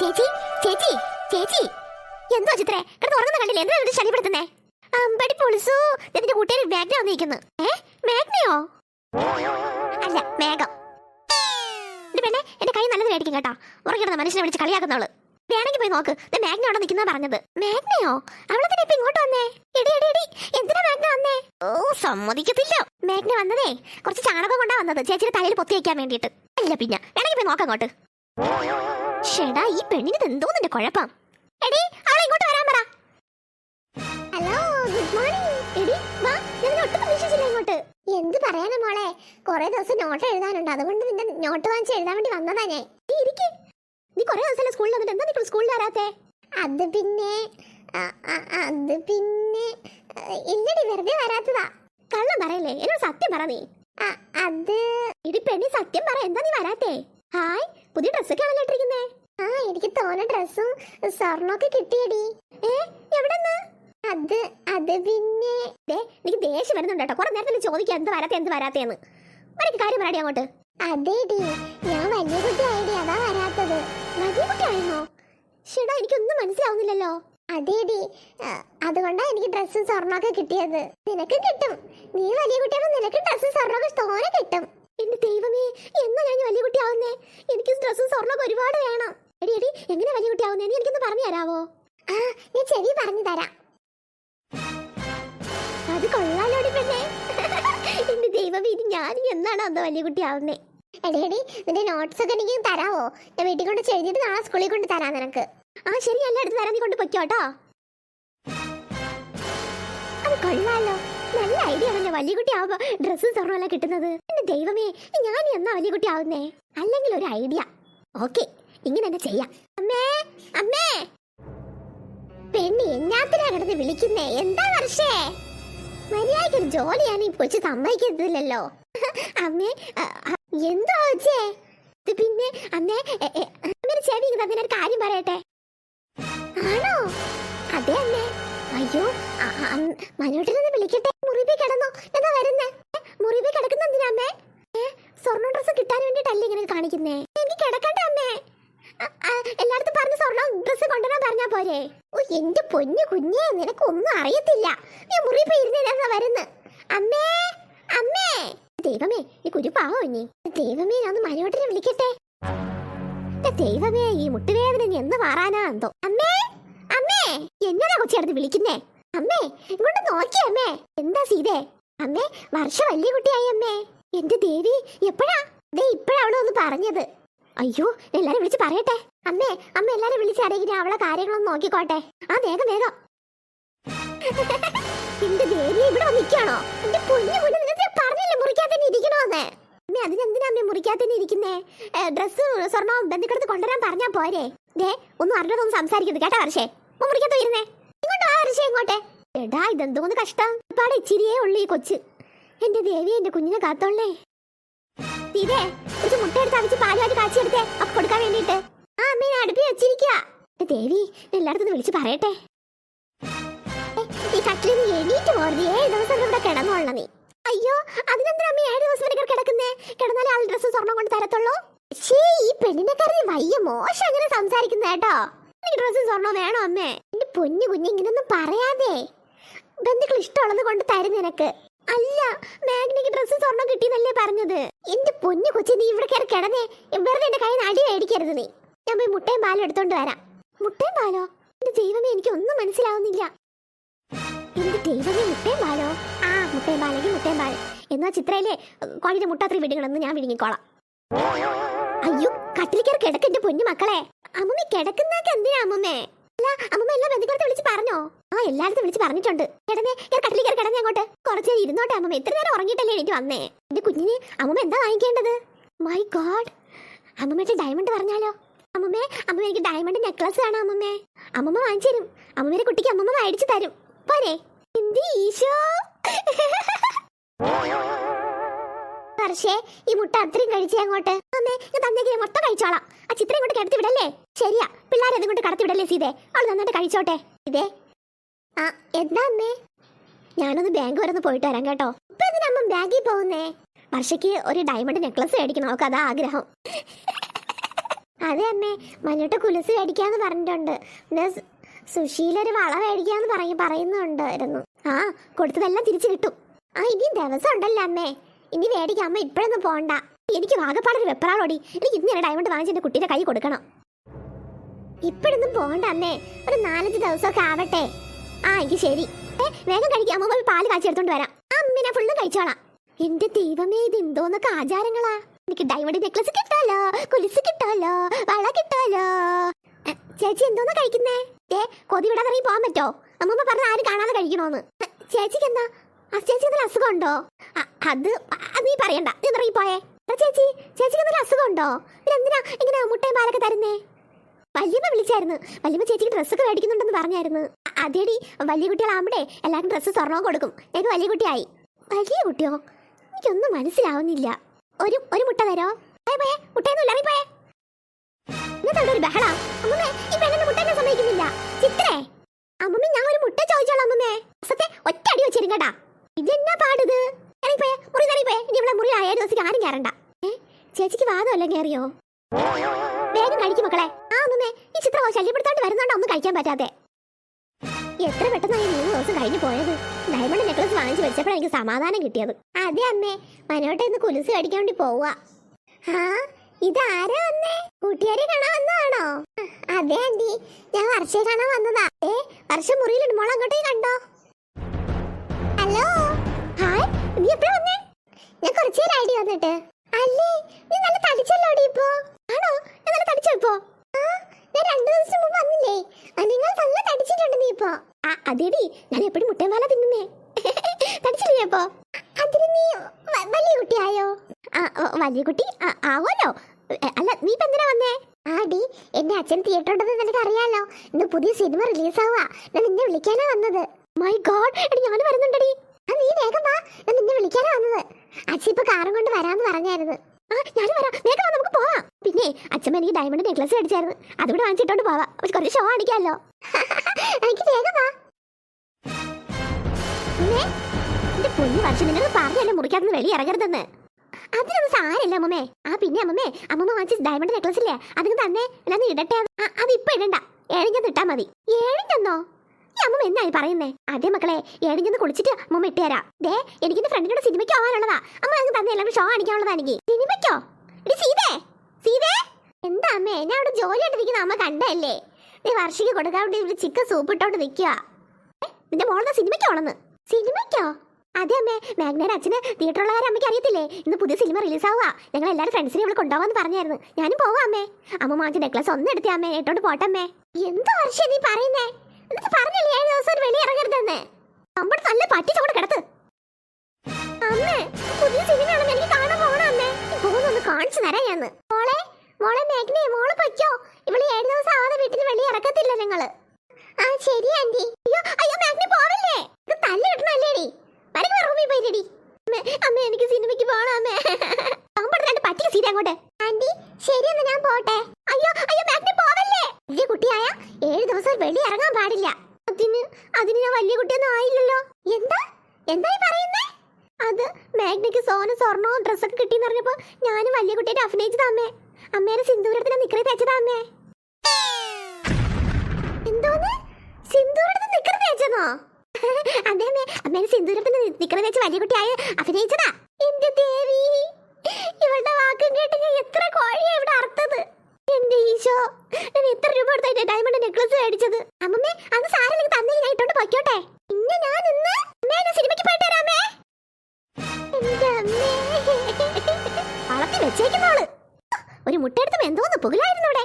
ചേച്ചി ചേച്ചി ചേച്ചി. എന്തോ ചിത്രേ? കിടന്ന് ഉറങ്ങുന്ന കണ്ടില്ലേ? എന്താ ഇവിടെ ശല്യപ്പെടുത്തുന്നേ? അമ്പടി പൊളിസു എന്റെ കൂട്ടുകാരി മേഘന വന്നിരിക്കുന്നു. ഏ? മേഘനയോ അല്ല മേഘം എന്റെ പെണ്ണെ എന്റെ കൈ നല്ലത് മേടിക്കും കേട്ടോ. ഉറങ്ങിടുന്ന മനുഷ്യനെ വിളിച്ച് കളിയാക്കുന്നവൾ. വേണമെങ്കിൽ പോയി നോക്ക്. മേഘന അവിടെ നിൽക്കുന്ന പറഞ്ഞത്. മേഘനയോ അവളെ തന്നെ ഇപ്പൊ ഇങ്ങോട്ട് വന്നേ. എടി എടി എടി എന്തിനാ മേഘന വന്നേ? ഓ സമ്മതിക്കത്തില്ല. മേഘന വന്നതേ കുറച്ച് ചാണകം കൊണ്ടാ വന്നത്. ചേച്ചിയുടെ തലയിൽ പൊത്തി വയ്ക്കാൻ വേണ്ടിയിട്ട്. അല്ല പിന്നെ വേണമെങ്കിൽ പോയി നോക്കാം അങ്ങോട്ട്. ഷെടാ ഈ പെണ്ണിന് എന്തോ എന്തോന്നിന്റെ കുഴപ്പം? എടി അവളെ ഇങ്ങോട്ട് വരാൻ പറ. Hello good morning. എടി വാ ഞാൻ ഒട്ടും പ്രതീക്ഷിച്ചില്ല ഇങ്ങോട്ട്. എന്ത് പറയാനാ മോളെ? കുറെ ദിവസം നോട്ട് എഴുതാനുണ്ട്. അതുകൊണ്ട് നിന്റെ നോട്ട് വാങ്ങിച്ച് എഴുതാൻ വേണ്ടി വന്നതാ ഞാൻ. നീ ഇരിക്ക്. നീ കുറെ ദിവസം സ്കൂളിൽ വന്നിട്ട്? എന്താ നീ സ്കൂളിൽ വരാത്തെ? അത് പിന്നെ അത് പിന്നെ ഇല്ലടി വെറുതെ വരാത്തതാ. കള്ളം പറയല്ലേ? എന്നോട് സത്യം പറ നീ. അത് ഇടി പെണ്ണി സത്യം പറ. എന്താ നീ വരാത്തേ? ഹായ് പുതിയ ഡ്രസ്സൊക്കെ ആണല്ലോ ഇട്ടിരിക്കുന്നേ. ആ എനിക്ക് തോന്ന ഡ്രസ്സും സ്വർണമൊക്കെ കിട്ടിയടി. ഏ എവിടെന്നാ? അത് അത് പിന്നെ എനിക്ക് ദേഷ്യം വരുന്നുണ്ട് കേട്ടോ. കുറെ നേരത്തിൽ ചോദിക്കാം എന്ത് വരാത്ത എന്ത് വരാത്തേന്ന്. എനിക്ക് കാര്യം പറയാടി അങ്ങോട്ട്. അതേടി ഞാൻ വലിയ കുട്ടിയായടി അതാ വരാത്തത്. വലിയ കുട്ടിയായിരുന്നോ? ഷെടാ എനിക്കൊന്നും മനസ്സിലാവുന്നില്ലല്ലോ. അതേടി അതുകൊണ്ടാ എനിക്ക് ഡ്രസ്സും സ്വർണമൊക്കെ കിട്ടിയത്. നിനക്ക് കിട്ടും. നീ വലിയ കുട്ടിയാകുമ്പോൾ നിനക്ക് ഡ്രസ്സും സ്വർണമൊക്കെ തോനെ കിട്ടും. എന്റെ ദൈവമേ എന്നാ ഞാൻ വലിയ കുട്ടിയാവുന്നേ എനിക്ക് ഡ്രസ്സും സ്വർണമൊക്കെ ഒരുപാട് വേണം എടി എടി എങ്ങനെ വലിയ കുട്ടിയാവുന്നേ? നീ എനിക്കൊന്ന് പറഞ്ഞു തരാവോ? ആ ഞാൻ ചെവി പറഞ്ഞു തരാം. അത് കൊള്ളാലോടി പെണ്ണേ. എന്റെ ദൈവം ഇനി ഞാൻ എന്നാണ് അന്ന് വലിയ കുട്ടി ആവുന്നേ എടേടി നിന്റെ നോട്ട്സ് ഒക്കെ എനിക്ക് തരാവോ? ഞാൻ വീട്ടിൽ കൊണ്ട് ചെഴുതിട്ട് നാളെ സ്കൂളിൽ കൊണ്ട് തരാം നിനക്ക്. ആ ശരി എല്ലായിടത്ത് തരാൻ നീ കൊണ്ട് പൊയ്ക്കോട്ടോ അത് കൊള്ളാലോ. നല്ല ഐഡിയ ആണല്ലോ വലിയ കുട്ടി ആവുമ്പോ ഡ്രസ്സ് സ്വർണമല്ല കിട്ടുന്നത്. എന്റെ ദൈവമേ ഞാൻ എന്നാ വലിയ കുട്ടി ആവുന്നേ അല്ലെങ്കിൽ ഒരു ഐഡിയ ഓക്കെ ഇങ്ങനെ തന്നെ ചെയ്യാം. അമ്മേ അമ്മേ. പെണ്ണി എന്നാത്തിനാ കിടന്ന് വിളിക്കുന്നേ? എന്താ വർഷേ? മര്യാദയ്ക്ക് ഒരു ജോലിയാണ് ഈ കൊച്ചു സമ്മതിക്കത്തില്ലല്ലോ. അമ്മേ എന്തോ ഇത് പിന്നെ അമ്മേ അമ്മേ ചെവി ഇങ്ങനെ അതിനൊരു കാര്യം പറയട്ടെ? ആണോ? അതെ അമ്മേ. അയ്യോ മനോട്ടിനൊന്ന് വിളിക്കട്ടെ. മുറിവി കിടന്നോ. എന്താ വരുന്നേ? മുറിവി കിടക്കുന്ന എന്തിനാ അമ്മേ സ്വർണ ഡ്രസ് കിട്ടാൻ വേണ്ടിട്ടല്ലേ ഇങ്ങനെ കാണിക്കുന്നേ? എനിക്ക് കിടക്കട്ടെ അമ്മേ. എല്ലായിടത്തും പറഞ്ഞ സ്വർണ ഡ്രസ് കൊണ്ടുവരാൻ പറഞ്ഞാ പോരെ. ഓ എന്റെ പൊന്നു കുഞ്ഞെ നിനക്ക് ഒന്നും അറിയത്തില്ല. ഞാൻ മുറി പോയിരുന്നേന്നാ വരുന്ന്. അമ്മേ അമ്മേ. ദൈവമേ ഈ കുരുപ്പാവോ പാവോ ഇനി? ദൈവമേ ഞാൻ ഒന്ന് മരോട്ടിനെ വിളിക്കട്ടെ. ദൈവമേ ഈ മുട്ടുവേദന എന്ന് മാറാനാ എന്തോ? അമ്മേ അമ്മേ. എന്നതാ കൊച്ചിയടുത്ത് വിളിക്കുന്നേ? അമ്മേ ഇങ്ങോട്ട് നോക്കിയേ അമ്മേ. എന്താ സീതേ? അമ്മേ വർഷ വലിയ കുട്ടിയായി അമ്മേ. എന്റെ ദേവി എപ്പോഴാ? ദേ ഇപ്പഴാ അവൾ ഒന്ന് പറഞ്ഞത്. അയ്യോ എല്ലാരും വിളിച്ച് പറയട്ടെ. അമ്മേ അമ്മ എല്ലാരും വിളിച്ച് അറിയിക്കുന്ന അവളെ കാര്യങ്ങളൊന്നും നോക്കിക്കോട്ടെ. ആ വേഗം വേഗം. എന്റെ ദേവി ഇവിടെ നിൽക്കാണോ എന്റെ പൊന്നു പൊന്നു പറഞ്ഞില്ലേ മുറിക്കാതെ തന്നെ ഇരിക്കണോന്ന്? അമ്മേ അതിനെന്തിനാ അമ്മേ മുറിക്കാതെ തന്നെ ഇരിക്കുന്നേ? ഡ്രസ്സ് സ്വർണം ബന്ധുക്കടുത്ത് കൊണ്ടുവരാൻ പറഞ്ഞാ പോരെ? ദേ ഒന്നും അറിഞ്ഞതൊന്നും സംസാരിക്കരുത് കേട്ടാ വർഷേ മുറിക്കാത്ത വരുന്നേ ഇങ്ങോട്ട് ആ വർഷേ ഇങ്ങോട്ടെ. എടാ ഇതെന്തോന്ന് കഷ്ടം. പാടെ ഇച്ചിരിയേ ഉള്ളു ഈ കൊച്ച്. എന്റെ ദേവി എന്റെ കുഞ്ഞിനെ കാത്തോളേ തീരെ മുട്ട എടുത്ത് അവിച്ച് പാലുമായിട്ട് കാച്ചിയെടുത്തേ. അപ്പൊ കൊടുക്കാൻ വേണ്ടിട്ട് ആ അമ്മ ഞാൻ അടുപ്പി വെച്ചിരിക്കുക ദേവി എല്ലായിടത്തും വിളിച്ച് പറയട്ടെ. ഈ കട്ടിലിൽ നിന്ന് എണീറ്റ് പോരുത്. ഏഴ് ദിവസം ഇവിടെ കിടന്നോളണം നീ അയ്യോ അതിനെന്തിനാ അമ്മ ഏഴ് ദിവസം വരെ കിടക്കുന്നേ? കിടന്നാലേ ആൾ ഡ്രസ്സ് സ്വർണം കൊണ്ട് തരത്തുള്ളൂ? ഷേ ഈ പെണ്ണിനെ വയ്യ മോശം അങ്ങനെ സംസാരിക്കുന്ന കേട്ടോ. എനിക്ക് ഡ്രസ്സും സ്വർണം വേണോ അമ്മേ? എന്റെ പൊന്നു കുഞ്ഞ് ഇങ്ങനൊന്നും പറയാതെ. ബന്ധുക്കൾ ഇഷ്ടമുള്ളത് കൊണ്ട് തരും നിനക്ക്. അല്ല മാഗ്നിക്ക് ഡ്രസ്സ് സ്വർണം കിട്ടിയെന്നല്ലേ പറഞ്ഞത്. എന്റെ പൊന്നു കൊച്ചി നീ ഇവിടെ കയറി കിടന്നേ. വെറുതെ എന്റെ കയ്യിൽ അടി മേടിക്കരുത് നീ. ഞാൻ പോയി മുട്ടയും പാലും എടുത്തോണ്ട് വരാം. മുട്ടയും പാലോ? എന്റെ ദൈവമേ എനിക്ക് ഒന്നും മനസ്സിലാവുന്നില്ല. എന്റെ ദൈവമേ മുട്ടയും പാലോ? ആ മുട്ടയും പാലെങ്കിൽ മുട്ടയും പാൽ. എന്നാ ചിത്രയിലെ കോഴിയുടെ മുട്ടാത്രി വിടുകളെന്ന് ഞാൻ വിഴുങ്ങിക്കോളാം. അയ്യോ കട്ടിൽ കിടക്കെന്റെ പൊന്നു മക്കളെ. അമ്മമ്മ കിടക്കുന്നൊക്കെ എന്തിനാ അമ്മമ്മേ? അമ്മമ്മ എല്ലാ ബന്ധുക്കളത്തെ വിളിച്ച് പറഞ്ഞോ? ആ എല്ലായിടത്തും വിളിച്ച് പറഞ്ഞിട്ടുണ്ട്. കിടന്നേ കയറി കട്ടിൽ കയറി അങ്ങോട്ട്. കുറച്ച് നേരം ഇരുന്നോട്ടെ അമ്മമ്മ. ഇത്ര നേരം ഉറങ്ങിയിട്ടല്ലേ എനിക്ക് വന്നേ? എന്റെ കുഞ്ഞിന് അമ്മമ്മ എന്താ വാങ്ങിക്കേണ്ടത്? മൈ ഗോഡ് അമ്മമ്മയുടെ ഡയമണ്ട് പറഞ്ഞാലോ? അമ്മമ്മേ അമ്മമ്മ എനിക്ക് ഡയമണ്ട് നെക്ലസ് കാണാം അമ്മമ്മേ. അമ്മമ്മ വാങ്ങിച്ചു തരും. അമ്മമ്മയുടെ കുട്ടിക്ക് അമ്മമ്മ മേടിച്ചു തരും. പോരെ. എന്ത് ഈശോ? പക്ഷേ ഈ മുട്ട അത്രയും കഴിച്ചേ അങ്ങോട്ട്. അമ്മേ ഞാൻ തന്നേക്കില്ലേ മൊത്തം കഴിച്ചോളാം. ആ ചിത്രം ഇങ്ങോട്ട് കിടത്തി വിടല്ലേ? ശരിയാ പിള്ളേരെ അതുകൊണ്ട് കടത്തി വിടല്ലേ സീതേ? അവൾ നന്നായിട്ട് കഴിച്ചോട്ടെ. ഇതേ ആ എന്താ അമ്മേ? ഞാനൊന്ന് ബാങ്ക് വരെ ഒന്ന് പോയിട്ട് വരാം കേട്ടോ. ഇപ്പൊ എന്തിനാ അമ്മ ബാങ്കിൽ പോകുന്നേ? വർഷയ്ക്ക് ഒരു ഡയമണ്ട് നെക്ലസ് മേടിക്കണം അവൾക്ക് അതാ ആഗ്രഹം. അതെ അമ്മേ മഞ്ഞോട്ട് കുലുസ് മേടിക്കാന്ന് പറഞ്ഞിട്ടുണ്ട്. സുശീലൊരു വള മേടിക്കാന്ന് പറയും പറയുന്നുണ്ടായിരുന്നു. ആ കൊടുത്തതെല്ലാം തിരിച്ചു കിട്ടും. ആ ഇനി ദിവസം ഉണ്ടല്ലോ അമ്മേ. ഇനി മേടിക്കാം അമ്മ ഇപ്പോഴൊന്നും പോണ്ട. എനിക്ക് വാഗപ്പാടൊരു വെപ്രാളോടി. എനിക്ക് ഇന്ന് ഡയമണ്ട് വാങ്ങിച്ച് എന്റെ കുട്ടീന്റെ കൈ കൊടുക്കണം. ഇപ്പോഴൊന്നും പോകണ്ട അമ്മേ. ഒരു നാലഞ്ച് ദിവസമൊക്കെ ആവട്ടെ. ആ എനിക്ക് ശരി. വേഗം കഴിക്കാം. അമ്മ പാൽ കാച്ചി എടുത്തോണ്ട് വരാം. അമ്മിനെ ഫുള്ളും കഴിച്ചോളാം. എന്റെ ദൈവമേ ഇത് എന്തോന്നൊക്കെ ആചാരങ്ങളാ. എനിക്ക് ഡയമണ്ട് നെക്ലസ് കിട്ടാലോ കുലിസ് കിട്ടാലോ വള കിട്ടാലോ. ചേച്ചി എന്തോന്നാ കഴിക്കുന്നേ? ഏ കൊതി വിടാതെ ഇറങ്ങി പോകാൻ പറ്റോ? അമ്മമ്മ പറഞ്ഞ ആരും കാണാതെ കഴിക്കണോന്ന്. ചേച്ചിക്ക് എന്താ? ചേച്ചി എന്തെങ്കിലും അസുഖം ഉണ്ടോ അത് നീ പറയണ്ട. നീ ഇറങ്ങി പോയേ. ചേച്ചി ചേച്ചിക്ക് എന്തെങ്കിലും അസുഖം ഉണ്ടോ പിന്നെ എന്തിനാ ഇങ്ങനെ മുട്ടയും പാലൊക്കെ തരുന്നേ? വല്യമ്മ വിളിച്ചായിരുന്നു. വല്യമ്മ ചേച്ചിക്ക് ഡ്രസ്സൊക്കെ മേടിക്കുന്നുണ്ടെന്ന് പറഞ്ഞായിരുന്നു. അതേടി വലിയ കുട്ടികളാകുമ്പോഴേ എല്ലാവർക്കും ഡ്രസ്സ് സ്വർണവും കൊടുക്കും. ഞങ്ങൾക്ക് വലിയ കുട്ടിയായി. വലിയ കുട്ടിയോ? എനിക്കൊന്നും മനസ്സിലാവുന്നില്ല. ഒരു ഒരു മുട്ട തരോ? പോയേ പോയെ. മുട്ടയൊന്നും ഇല്ല പോയെ. ഇന്നത്തെ ഒരു ബഹള? അമ്മമ്മേ ഈ പെണ്ണിന് മുട്ട എന്നെ സമ്മതിക്കുന്നില്ല. ചിത്രേ അമ്മമ്മ ഞാൻ ഒരു മുട്ട ചോദിച്ചോളാം അമ്മമ്മേ. സത്തെ ഒറ്റ അടി വെച്ചിരും കേട്ടാ. ഇതെന്നാ പാടിത്? ഇറങ്ങിപ്പോയെ മുറി ഇറങ്ങിപ്പോയെ ഇനി ഇവിടെ മുറി ഏഴ് ദിവസത്തേക്ക് ആരും കയറണ്ട. ഏ ചേച്ചിക്ക് വാദമല്ല കയറിയോ? വേഗം കഴിക്കും മക്കളെ. ആ അമ്മേ ഈ ചിത്രം ശല്യപ്പെടുത്താണ്ട് വരുന്നോണ്ട് ഒന്നും കഴിക്കാൻ പറ്റാതെ എത്ര പെട്ടെന്നായി മൂന്ന് ദിവസം കഴിഞ്ഞു പോയത്. ഡയമണ്ട് നെക്ലസ് വാങ്ങിച്ചു വെച്ചപ്പോഴാണ് എനിക്ക് സമാധാനം കിട്ടിയത്. അതെ അമ്മേ. മനോട്ടെ ഇന്ന് കുലുസ് കടിക്കാൻ വേണ്ടി പോവാ ആ ഇതാരാ വന്നേ കൂട്ടുകാരെ കാണാൻ വന്നതാണോ? അതെ ആന്റി. ഞാൻ വർഷയെ കാണാൻ വന്നതാ. ഏ വർഷം മുറിയിലുണ്ട്. മോൾ അങ്ങോട്ടേ കണ്ടോ? ഹലോ? ഹായ് നീ എപ്പോഴാ വന്നേ? ഞാൻ കുറച്ചു നേരം ഐഡി വന്നിട്ട്. അല്ലേ നീ നല്ല തടിച്ചല്ലോടി ഇപ്പോ ആണോ ഞാൻ നല്ല തടിച്ചോ ഇപ്പോ ഞാൻ രണ്ടു ദിവസം മുമ്പ് വന്നില്ലേ? നിങ്ങൾ നല്ല തടിച്ചിട്ടുണ്ട് നീ ഇപ്പോ ആ, അതേടി. ഞാൻ എപ്പോഴും മുട്ടേമാല തിന്നുന്നേ. തടിച്ചില്ലേ ഇപ്പോ അതിന് നീ വലിയ കുട്ടിയായോ? ആ വലിയ കുട്ടി ആവോലോ? അല്ല നീ ഇപ്പൊ എന്തിനാ വന്നേ? ആടി എന്റെ അച്ഛൻ തിയേറ്റർ ഉണ്ടെന്ന് നിനക്ക് അറിയാലോ ഇന്ന് പുതിയ സിനിമ റിലീസ് ആവുക ഞാൻ നിന്നെ വിളിക്കാനാ വന്നത്. മൈ ഗോഡ് എടി ഞാൻ വരുന്നുണ്ടടി. ആ നീ വേഗം വാ. ഞാൻ നിന്നെ വിളിക്കാനാ വന്നത്. അച്ഛൻ ഇപ്പൊ കാറും കൊണ്ട് വരാന്ന് പറഞ്ഞായിരുന്നു. ഞാനും വരാം. വേഗം വാ നമുക്ക് പോവാം. പിന്നെ അച്ഛമ്മ എനിക്ക് ഡയമണ്ട് നെക്ലസ് അടിച്ചായിരുന്നു അതുകൂടെ വാങ്ങിച്ചിട്ടോണ്ട് പോവാം. പക്ഷെ കുറച്ച് ഷോ കാണിക്കാമല്ലോ. എനിക്ക് വേഗം വാ. പിന്നെ എന്റെ പൊന്നു വർഷം നിങ്ങൾ പറഞ്ഞല്ലേ മുറിക്കാതെ വെളി ഇറങ്ങരുതെന്ന്? അതിനൊന്നും സാരല്ല അമ്മമ്മേ. ആ പിന്നെ അമ്മമ്മേ അമ്മമ്മ വാങ്ങിച്ച ഡയമണ്ട് നെക്ലസ് ഇല്ലേ? അതിന് തന്നെ. എല്ലാം ഇടട്ടെ ആ, അത് ഇപ്പൊ ഇടണ്ട. ഏഴിഞ്ഞന്ന് ഇട്ടാ മതി. ഏഴിഞ്ഞെന്നോ ഈ അമ്മമ്മ എന്നായി പറയുന്നേ? അതെ മക്കളെ ഏഴിഞ്ഞന്ന് കുളിച്ചിട്ട് അമ്മമ്മ ഇട്ടുതരാം ദേ എനിക്ക് എന്റെ ഫ്രണ്ടിനോട് സിനിമയ്ക്ക് പോകാനുള്ളതാ അമ്മ അങ്ങ് തന്നെ എല്ലാവരും ഷോ കാണിക്കാനുള്ളതാ എനിക്ക്. സിനിമയ്ക്കോ എടി സീതേ സീതേ? എന്താ അമ്മേ എന്നെ അവിടെ ജോലി ആയിട്ടിരിക്കുന്ന അമ്മ കണ്ടല്ലേ നീ വർഷയ്ക്ക് കൊടുക്കാൻ വേണ്ടി ഒരു ചിക്കൻ സൂപ്പ് ഇട്ടോണ്ട് നിൽക്കുക നിന്റെ മോളുടെ സിനിമയ്ക്കോളന്ന് സിനിമയ്ക്കോ അതെ അമ്മേ മാഗ്നയുടെ അച്ഛന് തിയേറ്ററുള്ള കാര്യം അമ്മയ്ക്ക് അറിയത്തില്ലേ? ഇന്ന് പുതിയ സിനിമ റിലീസ് ആവുക ഞങ്ങൾ എല്ലാവരും ഫ്രണ്ട്സിനെ ഇവിടെ കൊണ്ടുപോകാന്ന് പറഞ്ഞായിരുന്നു. ഞാനും പോവാം അമ്മേ. അമ്മ മാറ്റി നെക്ലസ് ഒന്ന് എടുത്തേ അമ്മേ ഇട്ടോണ്ട് പോട്ടെ അമ്മേ. എന്താ വർഷം നീ പറയുന്നേ? എന്നിട്ട് പറഞ്ഞില്ലേ ഏഴ് ദിവസം ഒരു വെളി ഇറങ്ങരുതെന്ന്? നമ്മുടെ നല്ല പറ്റിച്ചോട് കിടത്ത് അമ്മേ പുതിയ സിനിമയാണെന്ന് തരാം ഞാൻ മോളെ മോളെ മേഘ്നയെ മോൾ പൊയ്ക്കോ. ഇവൾ ഏഴ് ദിവസം ആവാതെ വീട്ടിൽ വെളി ഇറക്കത്തില്ല നിങ്ങൾ ആ ശരി ആന്റി. അയ്യോ അയ്യോ മാഗ്നി പോവല്ലേ? ഇത് തല്ല് കിട്ടണല്ലേടി വരക്ക് റൂമിൽ പോയില്ലടി അമ്മേ എനിക്ക് സിനിമയ്ക്ക് പോകണം അമ്മേ. രണ്ട് പറ്റിയ സീറ്റ് അങ്ങോട്ട്. ആന്റി ശരി എന്നാ ഞാൻ പോട്ടെ. അയ്യോ അയ്യോ മാഗ്നി പോവല്ലേ? വലിയ കുട്ടിയായ ഏഴ് ദിവസം വെളി ഇറങ്ങാൻ പാടില്ല. അതിന് അതിന് ഞാൻ വലിയ കുട്ടിയൊന്നും ആയില്ലല്ലോ. എന്താ? എന്തായി പറയുന്നേ? അത് മാഗ്നയ്ക്ക് സോന സ്വർണോ ഡ്രസ്സൊക്കെ കിട്ടിയെന്ന് പറഞ്ഞപ്പോ ഞാനും വലിയ കുട്ടിയായിട്ട് അഭിനയിച്ചതാ അമ്മേ. അമ്മേരെ സിന്ദൂരത്തിന് നിക്കറി തേച്ചതാ അമ്മേ. എന്തോന്ന്? സിന്ദൂരത്തിന് നിക്കറി തേച്ചെന്നോ അതെ അമ്മേ അമ്മേനെ സിന്ദൂരത്തിന് നിക്കറി തേച്ച് വലിയ കുട്ടിയായി അഭിനയിച്ചതാ. എന്റെ ദേവി ഇവളുടെ വാക്കും കേട്ട് ഞാൻ എത്ര കോഴിയാ ഇവിടെ അർത്ഥത് എന്റെ ഈശോ ഞാൻ എത്ര രൂപ കൊടുത്തായിട്ട് ഡയമണ്ട് നെക്ലസ് മേടിച്ചത്? അമ്മമ്മേ അന്ന് സാരല്ലെങ്കിൽ തന്നെ ഞാൻ ഇട്ടോണ്ട് പൊയ്ക്കോട്ടെ. ഇന്ന് ഞാൻ ഇന്ന് ഒരു മുട്ടയെടുത്തും എന്തോന്ന് പുകലായിരുന്നു ഇവിടെ